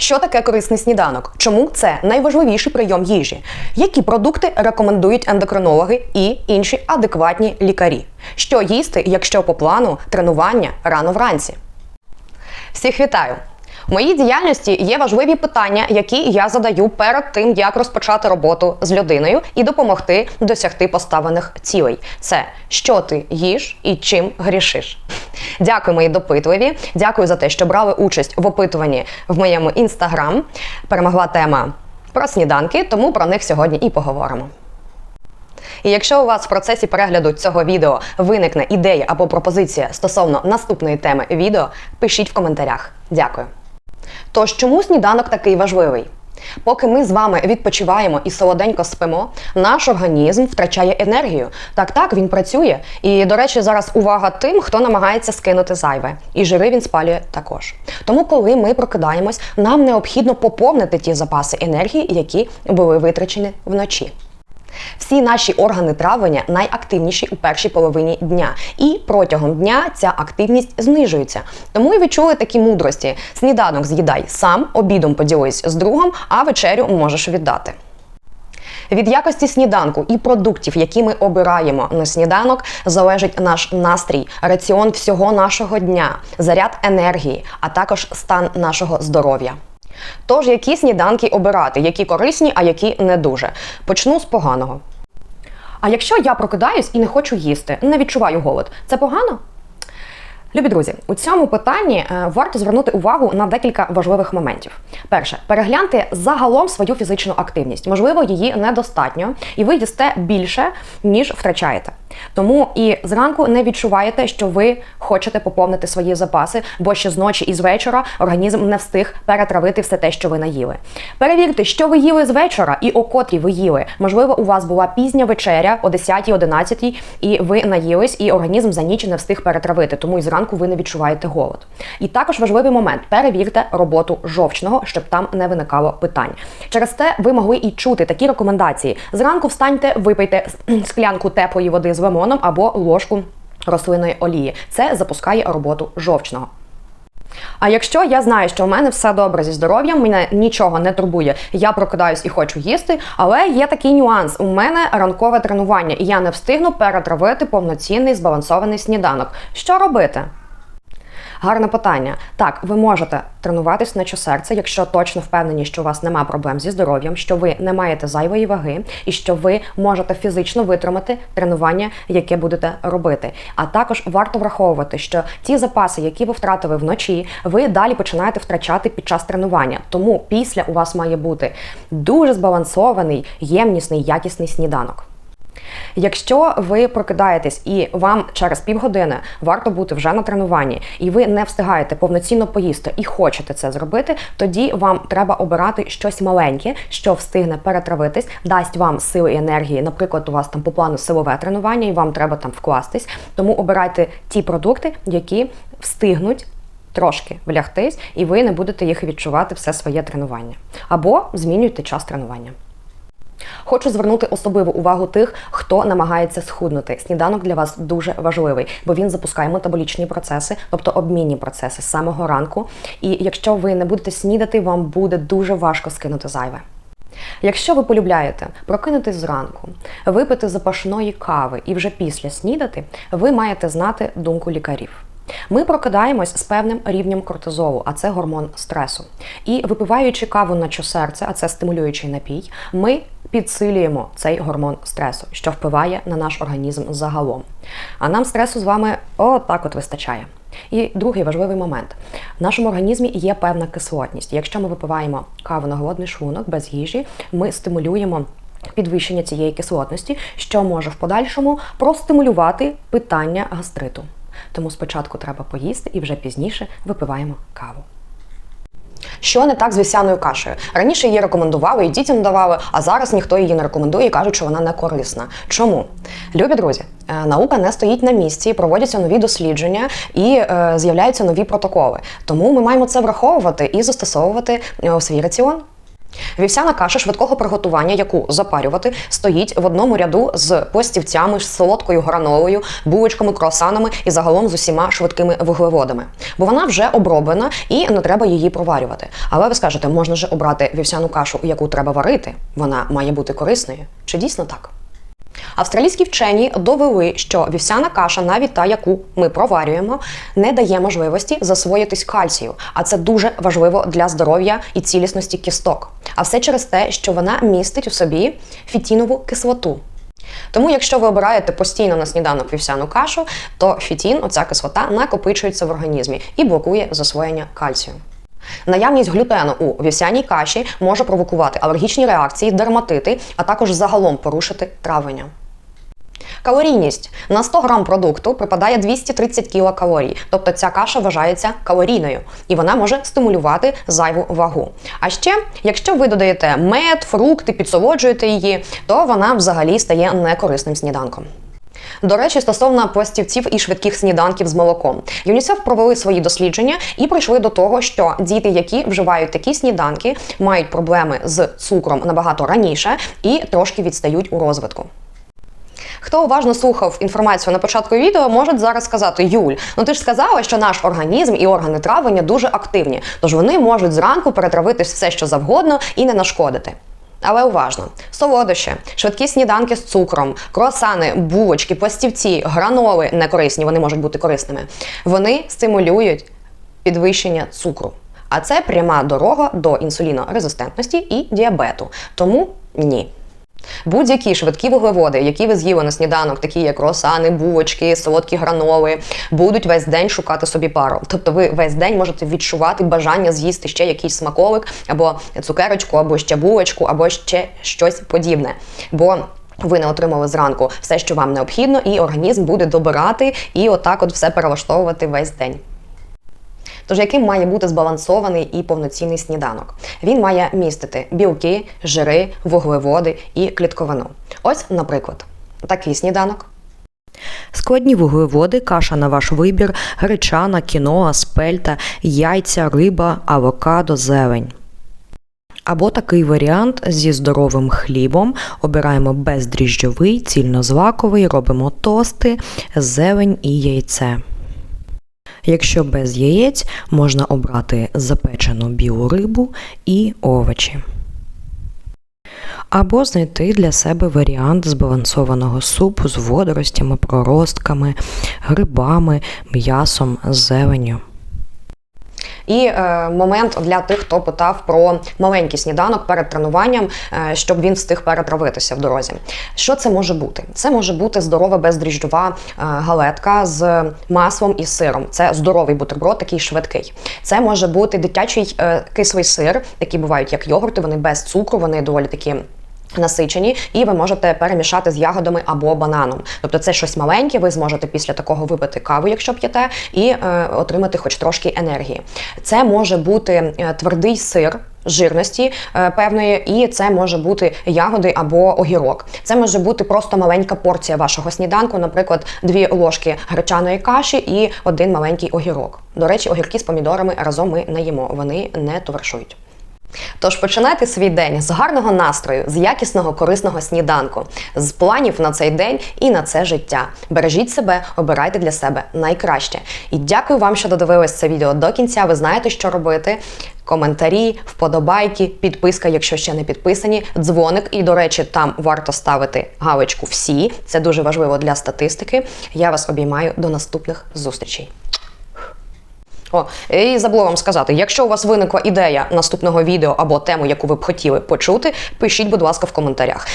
Що таке корисний сніданок? Чому це найважливіший прийом їжі? Які продукти рекомендують ендокринологи і інші адекватні лікарі? Що їсти, якщо по плану тренування рано вранці? Всіх вітаю! Моїй діяльності є важливі питання, які я задаю перед тим, як розпочати роботу з людиною і допомогти досягти поставлених цілей. Це що ти їш і чим грішиш. Дякую, мої допитливі. Дякую за те, що брали участь в опитуванні в моєму інстаграм. Перемогла тема про сніданки, тому про них сьогодні і поговоримо. І якщо у вас в процесі перегляду цього відео виникне ідея або пропозиція стосовно наступної теми відео, пишіть в коментарях. Дякую. Тож, чому сніданок такий важливий? Поки ми з вами відпочиваємо і солоденько спимо, наш організм втрачає енергію. Так, так, він працює. І, до речі, зараз увага тим, хто намагається скинути зайве. І жири він спалює також. Тому, коли ми прокидаємось, нам необхідно поповнити ті запаси енергії, які були витрачені вночі. Всі наші органи травлення найактивніші у першій половині дня, і протягом дня ця активність знижується. Тому і ви чули такі мудрості: сніданок з'їдай сам, обідом поділись з другом, а вечерю можеш віддати. Від якості сніданку і продуктів, які ми обираємо на сніданок, залежить наш настрій, раціон всього нашого дня, заряд енергії, а також стан нашого здоров'я. Тож, які сніданки обирати, які корисні, а які не дуже. Почну з поганого. А якщо я прокидаюсь і не хочу їсти, не відчуваю голод, це погано? Любі друзі, у цьому питанні е, варто звернути увагу на декілька важливих моментів. Перше, перегляньте загалом свою фізичну активність. Можливо, її недостатньо, і ви їсте більше, ніж втрачаєте. Тому і зранку не відчуваєте, що ви хочете поповнити свої запаси, бо ще з ночі і з вечора організм не встиг перетравити все те, що ви наїли. Перевірте, що ви їли з вечора і о котрій ви їли. Можливо, у вас була пізня вечеря о 10-11, і ви наїлись, і організм за ніч не встиг перетравити, тому і зранку ви не відчуваєте голод. І також важливий момент: перевірте роботу жовчного, щоб там не виникало питань. Через те ви могли і чути такі рекомендації: зранку встаньте, випийте склянку теплої води з лимоном або ложку рослинної олії. Це запускає роботу жовчного. А якщо я знаю, що в мене все добре зі здоров'ям, мене нічого не турбує, я прокидаюсь і хочу їсти, але є такий нюанс: у мене ранкове тренування, і я не встигну перетравити повноцінний збалансований сніданок. Що робити? Гарне питання. Так, ви можете тренуватись на серця, якщо точно впевнені, що у вас нема проблем зі здоров'ям, що ви не маєте зайвої ваги, і що ви можете фізично витримати тренування, яке будете робити. А також варто враховувати, що ті запаси, які ви втратили вночі, ви далі починаєте втрачати під час тренування. Тому після у вас має бути дуже збалансований, ємнісний, якісний сніданок. Якщо ви прокидаєтесь і вам через півгодини варто бути вже на тренуванні, і ви не встигаєте повноцінно поїсти і хочете це зробити, тоді вам треба обирати щось маленьке, що встигне перетравитись, дасть вам сили і енергії. Наприклад, у вас там по плану силове тренування, і вам треба там вкластись. Тому обирайте ті продукти, які встигнуть. Трошки влягтись, і ви не будете їх відчувати все своє тренування. Або змінюйте час тренування. Хочу звернути особливу увагу тих, хто намагається схуднути. Сніданок для вас дуже важливий, бо він запускає метаболічні процеси, тобто обмінні процеси з самого ранку. І якщо ви не будете снідати, вам буде дуже важко скинути зайве. Якщо ви полюбляєте прокинутись зранку, випити запашної кави і вже після снідати, ви маєте знати думку лікарів. Ми прокидаємось з певним рівнем кортизолу, а це гормон стресу. І випиваючи каву на серце, а це стимулюючий напій, ми підсилюємо цей гормон стресу, що впливає на наш організм загалом. А нам стресу з вами отак от вистачає. І другий важливий момент: в нашому організмі є певна кислотність. Якщо ми випиваємо каву на голодний шлунок без їжі, ми стимулюємо. Підвищення цієї кислотності, що може в подальшому простимулювати питання гастриту. Тому спочатку треба поїсти і вже пізніше випиваємо каву. Що не так з вівсяною кашею? Раніше її рекомендували і дітям давали, а зараз ніхто її не рекомендує і кажуть, що вона не корисна. Чому? Любі друзі, е, наука не стоїть на місці, проводяться нові дослідження і е, з'являються нові протоколи. Тому ми маємо це враховувати і застосовувати е, у свій раціон. Вівсяна каша швидкого приготування, яку запарювати, стоїть в одному ряду з постівцями, солодкою гранолою, булочками, круасанами і загалом з усіма швидкими вуглеводами. Бо вона вже оброблена і не треба її проварювати. Але ви скажете, можна же обрати вівсяну кашу, яку треба варити. Вона має бути корисною. Чи дійсно так? Австралійські вчені довели, що вівсяна каша, навіть та, яку ми проварюємо, не дає можливості засвоїтись кальцію, а це дуже важливо для здоров'я і цілісності кісток. А все через те, що вона містить у собі фітінову кислоту. Тому, якщо ви обираєте постійно на сніданок вівсяну кашу, то фітін, оця кислота, накопичується в організмі і блокує засвоєння кальцію. Наявність глютену у вівсяній каші може провокувати алергічні реакції, дерматити, а також загалом порушити травлення. Калорійність на 100 грам продукту припадає 230 кілокалорій, тобто ця каша вважається калорійною і вона може стимулювати зайву вагу. А ще, якщо ви додаєте мед, фрукти, підсолоджуєте її, то вона взагалі стає некорисним сніданком. До речі, стосовно пластівців і швидких сніданків з молоком, ЮНІСЕФ провели свої дослідження і прийшли до того, що діти, які вживають такі сніданки, мають проблеми з цукром набагато раніше і трошки відстають у розвитку. Хто уважно слухав інформацію на початку відео, може зараз сказати: Юль, ну ти ж сказала, що наш організм і органи травлення дуже активні, тож вони можуть зранку перетравитись все, що завгодно, і не нашкодити. Але уважно: солодощі, швидкі сніданки з цукром, круасани, булочки, пластівці, граноли некорисні, вони можуть бути корисними. Вони стимулюють підвищення цукру. А це пряма дорога до інсулінорезистентності і діабету. Тому ні. Будь-які швидкі вуглеводи, які ви з'їли на сніданок, такі як круасани, булочки, солодкі граноли, будуть весь день шукати собі пару. Тобто ви весь день можете відчувати бажання з'їсти ще якийсь смаколик, або цукерочку, або ще булочку, або ще щось подібне. Бо ви не отримали зранку все, що вам необхідно, і організм буде добирати і отак от все перелаштовувати весь день. Тож, яким має бути збалансований і повноцінний сніданок? Він має містити білки, жири, вуглеводи і клітковину. Ось, наприклад, такий сніданок. Складні вуглеводи, каша на ваш вибір, гречана, кіноа, спельта, яйця, риба, авокадо, зелень. Або такий варіант зі здоровим хлібом. Обираємо бездріжджовий, цільнозлаковий, робимо тости, зелень і яйце. Якщо без яєць, можна обрати запечену білу рибу і овочі. Або знайти для себе варіант збалансованого супу з водоростями, проростками, грибами, м'ясом, зеленню. І е, момент для тих, хто питав про маленький сніданок перед тренуванням, е, щоб він встиг перетравитися в дорозі. Що це може бути? Це може бути здорова бездріжджова е, галетка з маслом і сиром. Це здоровий бутерброд, такий швидкий. Це може бути дитячий кислий сир, які бувають як йогурти, вони без цукру, вони доволі такі. Насичені, і ви можете перемішати з ягодами або бананом. Тобто це щось маленьке, ви зможете після такого випити каву, якщо п'єте, і е, отримати хоч трошки енергії. Це може бути е, твердий сир. Жирності е, певної, і це може бути ягоди або огірок. Це може бути просто маленька порція вашого сніданку, наприклад, дві ложки гречаної каші і один маленький огірок. До речі, огірки з помідорами разом ми не їмо, вони не товаришують. Тож починайте свій день з гарного настрою, з якісного корисного сніданку, з планів на цей день і на це життя. Бережіть себе, обирайте для себе найкраще. І дякую вам, що додивились це відео до кінця. Ви знаєте, що робити. Коментарі, вподобайки, підписка, якщо ще не підписані, дзвоник. І, до речі, там варто ставити галочку всі. Це дуже важливо для статистики. Я вас обіймаю до наступних зустрічей. О, і забула вам сказати, якщо у вас виникла ідея наступного відео або тему, яку ви б хотіли почути, пишіть, будь ласка, в коментарях.